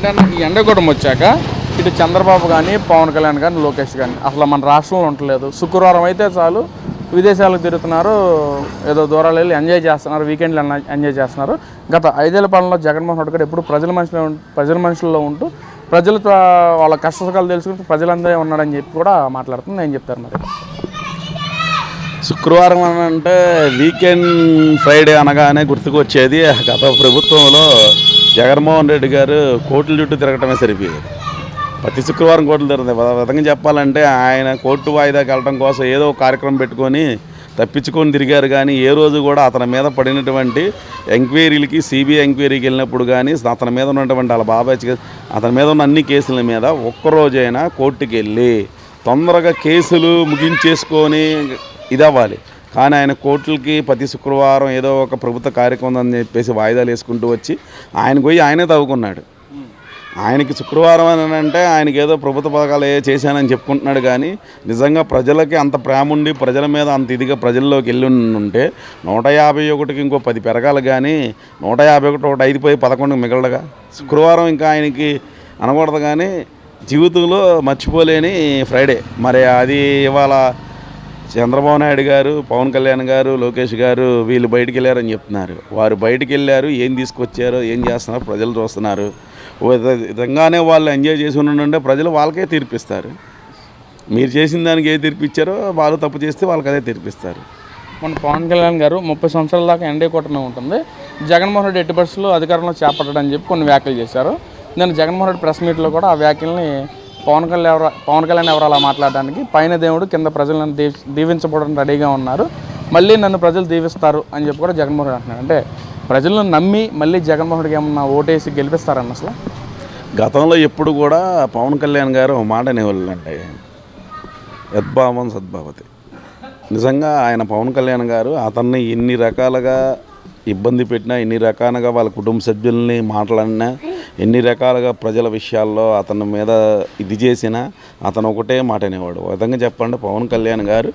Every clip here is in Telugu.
అంటే ఈ ఎండగూడెం వచ్చాక ఇటు చంద్రబాబు కానీ పవన్ కళ్యాణ్ కానీ లోకేష్ కానీ అసలు మన రాష్ట్రంలో ఉండలేదు శుక్రవారం అయితే చాలు విదేశాలకు తిరుగుతున్నారు ఏదో దూరాలు వెళ్ళి ఎంజాయ్ చేస్తున్నారు వీకెండ్లు ఎంజాయ్ చేస్తున్నారు. గత ఐదేళ్ళ పాలనలో జగన్మోహన్ రెడ్డి గారు ఎప్పుడు ప్రజల మనుషులు ప్రజల మనుషుల్లో ఉంటూ ప్రజలతో వాళ్ళ కష్ట సుఖాలు తెలుసుకుంటూ ప్రజలందరూ ఉన్నాడని చెప్పి కూడా మాట్లాడుతుంది నేను చెప్తాను మరి. శుక్రవారం అని అంటే వీకెండ్ ఫ్రైడే అనగానే గుర్తుకొచ్చేది గత ప్రభుత్వంలో జగన్మోహన్ రెడ్డి గారు కోర్టుల చుట్టూ తిరగటమే సరిపోయేది. ప్రతి శుక్రవారం కోర్టులు తిరుగుతాయి. విధంగా చెప్పాలంటే ఆయన కోర్టు వాయిదాకి వెళ్ళడం కోసం ఏదో కార్యక్రమం పెట్టుకొని తప్పించుకొని తిరిగారు కానీ ఏ రోజు కూడా అతని మీద పడినటువంటి ఎంక్వైరీలకి సిబిఐ ఎంక్వైరీకి వెళ్ళినప్పుడు కానీ అతని మీద ఉన్నటువంటి వాళ్ళ బాబాయ్ అతని మీద ఉన్న అన్ని కేసుల మీద ఒక్కరోజైనా కోర్టుకి వెళ్ళి తొందరగా కేసులు ముగించేసుకొని ఇది అవ్వాలి. కానీ ఆయన కోర్టులకి ప్రతి శుక్రవారం ఏదో ఒక ప్రభుత్వ కార్యక్రమం అని చెప్పేసి వాయిదాలు వేసుకుంటూ వచ్చి ఆయన పోయి ఆయనే తవ్వుకున్నాడు. ఆయనకి శుక్రవారం అని అంటే ఆయనకి ఏదో ప్రభుత్వ పథకాలు ఏ చేశానని చెప్పుకుంటున్నాడు కానీ నిజంగా ప్రజలకి అంత ప్రేమ ఉండి ప్రజల మీద అంత ఇదిగా ప్రజల్లోకి వెళ్ళి ఉంటే నూట యాభై ఒకటికి ఇంకో పది పెరగాలి కానీ నూట యాభై ఒకటి ఒకటి ఐదు పోయి పదకొండు మిగలగా శుక్రవారం ఇంకా ఆయనకి అనకూడదు కానీ జీవితంలో మర్చిపోలేని ఫ్రైడే మరి అది ఇవాళ చంద్రబాబు నాయుడు గారు పవన్ కళ్యాణ్ గారు లోకేష్ గారు వీళ్ళు బయటికి వెళ్ళారని చెప్తున్నారు. వారు బయటికి వెళ్ళారు ఏం తీసుకొచ్చారో ఏం చేస్తున్నారు ప్రజలు చూస్తున్నారు. విధంగానే వాళ్ళు ఎంజాయ్ చేసి ఉండే ప్రజలు వాళ్ళకే తీర్పిస్తారు. మీరు చేసిన దానికి ఏ తీర్పిచ్చారో వాళ్ళు తప్పు చేస్తే వాళ్ళకి అదే తీర్పిస్తారు. మన పవన్ కళ్యాణ్ గారు ముప్పై సంవత్సరాల దాకా ఎండే కూటమి ఉంటుంది. జగన్మోహన్ రెడ్డి ఎట్టి బస్సులో అధికారంలో చేపట్టడని చెప్పి కొన్ని వ్యాఖ్యలు చేశారు. నేను జగన్మోహన్ రెడ్డి ప్రెస్ మీట్లో కూడా ఆ వ్యాఖ్యల్ని పవన్ కళ్యాణ్ ఎవరు పవన్ కళ్యాణ్ ఎవరు అలా మాట్లాడడానికి? పైన దేవుడు కింద ప్రజలను దీవి దీవించబడడం రెడీగా ఉన్నారు. మళ్ళీ నన్ను ప్రజలు దీవిస్తారు అని చెప్పి కూడా జగన్మోహన్ రెడ్డి అంటే ప్రజలను నమ్మి మళ్ళీ జగన్మోహన్కి ఏమన్నా ఓటేసి గెలిపిస్తారన్న అసలు? గతంలో ఎప్పుడు కూడా పవన్ కళ్యాణ్ గారు ఒక మాట అనేవాళ్ళండి. యద్భావం సద్భావతి. నిజంగా ఆయన పవన్ కళ్యాణ్ గారు అతన్ని ఎన్ని రకాలుగా ఇబ్బంది పెట్టినా ఎన్ని రకాలుగా వాళ్ళ కుటుంబ సభ్యుల్ని మాట్లాడినా ఎన్ని రకాలుగా ప్రజల విషయాల్లో అతని మీద ఇది చేసినా అతను ఒకటే మాట అనేవాడు. విధంగా చెప్పండి పవన్ కళ్యాణ్ గారు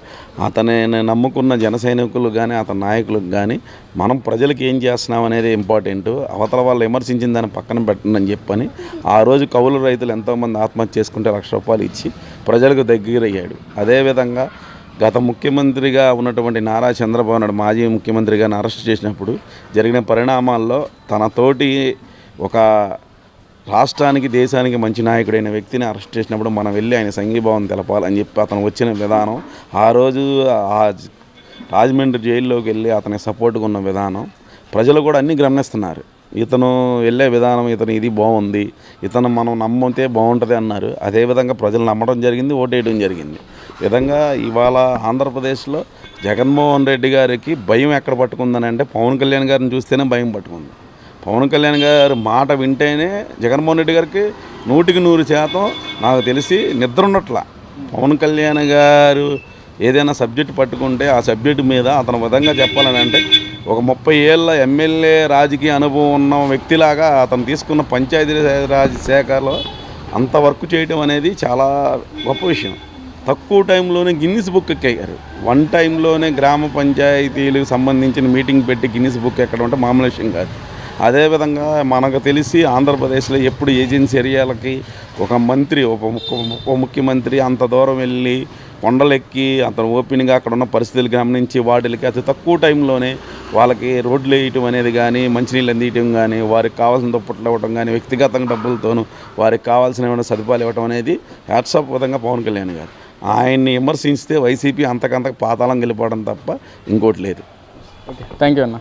అతని నమ్ముకున్న జన సైనికులు కానీ అతని నాయకులకు కానీ మనం ప్రజలకు ఏం చేస్తున్నాం అనేది ఇంపార్టెంట్ అవతల వాళ్ళు విమర్శించిన దాన్ని పక్కన పెట్టండి అని చెప్పని ఆ రోజు కౌలు రైతులు ఎంతోమంది ఆత్మహత్య చేసుకుంటే లక్ష రూపాయలు ఇచ్చి ప్రజలకు దగ్గరయ్యాడు. అదేవిధంగా గత ముఖ్యమంత్రిగా ఉన్నటువంటి నారా చంద్రబాబు నాయుడు మాజీ ముఖ్యమంత్రిగా అరెస్ట్ చేసినప్పుడు జరిగిన పరిణామాల్లో తనతోటి ఒక రాష్ట్రానికి దేశానికి మంచి నాయకుడైన వ్యక్తిని అరెస్ట్ చేసినప్పుడు మనం వెళ్ళి ఆయన సంఘీభావం తెలపాలని చెప్పి అతను వచ్చిన విధానం ఆ రోజు ఆ రాజమండ్రి జైల్లోకి వెళ్ళి అతని సపోర్ట్గా ఉన్న విధానం ప్రజలు కూడా అన్నీ గమనిస్తున్నారు. ఇతను వెళ్ళే విధానం ఇతను ఇది బాగుంది ఇతను మనం నమ్మితే బాగుంటుంది అన్నారు. అదేవిధంగా ప్రజలు నమ్మడం జరిగింది ఓటేయడం జరిగింది. విధంగా ఇవాళ ఆంధ్రప్రదేశ్లో జగన్మోహన్ రెడ్డి గారికి భయం ఎక్కడ పట్టుకుందని అంటే పవన్ కళ్యాణ్ గారిని చూస్తేనే భయం పట్టుకుంది. పవన్ కళ్యాణ్ గారు మాట వింటేనే జగన్మోహన్ రెడ్డి గారికి నూటికి నూరు శాతం నాకు తెలిసి నిద్ర ఉన్నట్ల పవన్ కళ్యాణ్ గారు ఏదైనా సబ్జెక్ట్ పట్టుకుంటే ఆ సబ్జెక్టు మీద అతను విధంగా చెప్పాలని అంటే ఒక ముప్పై ఏళ్ళ ఎమ్మెల్యే రాజకీయ అనుభవం ఉన్న వ్యక్తిలాగా అతను తీసుకున్న పంచాయతీ రాజ్ శాఖలో అంత వర్క్ చేయడం అనేది చాలా గొప్ప విషయం. తక్కువ టైంలోనే గిన్నిస్ బుక్ ఎక్కారు. వన్ టైంలోనే గ్రామ పంచాయతీలకు సంబంధించిన మీటింగ్ పెట్టి గిన్నిస్ బుక్ ఎక్కడం అంటే మామూలు విషయం కాదు. అదేవిధంగా మనకు తెలిసి ఆంధ్రప్రదేశ్లో ఎప్పుడు ఏజెన్సీ ఏరియాలకి ఒక మంత్రి ఒక ముఖ్య- ముఖ్యమంత్రి అంత దూరం వెళ్ళి కొండలెక్కి అతను ఓపెన్గా అక్కడ ఉన్న పరిస్థితులు గమనించి వాటికి అతి తక్కువ టైంలోనే వాళ్ళకి రోడ్లు వేయటం అనేది కానీ మంచినీళ్ళు అందించడం కానీ వారికి కావాల్సిన దుప్పట్లు ఇవ్వడం కానీ వ్యక్తిగతంగా డబ్బులతోనూ వారికి కావాల్సిన ఏమైనా సదుపాయాలు ఇవ్వటం అనేది హ్యాట్సాప్ విధంగా పవన్ కళ్యాణ్ గారు. ఆయన్ని విమర్శించితే వైసీపీ అంతకంతకు పాతాళం గెలిపోవడం తప్ప ఇంకోటి లేదు. ఓకే థ్యాంక్ యూ అన్న.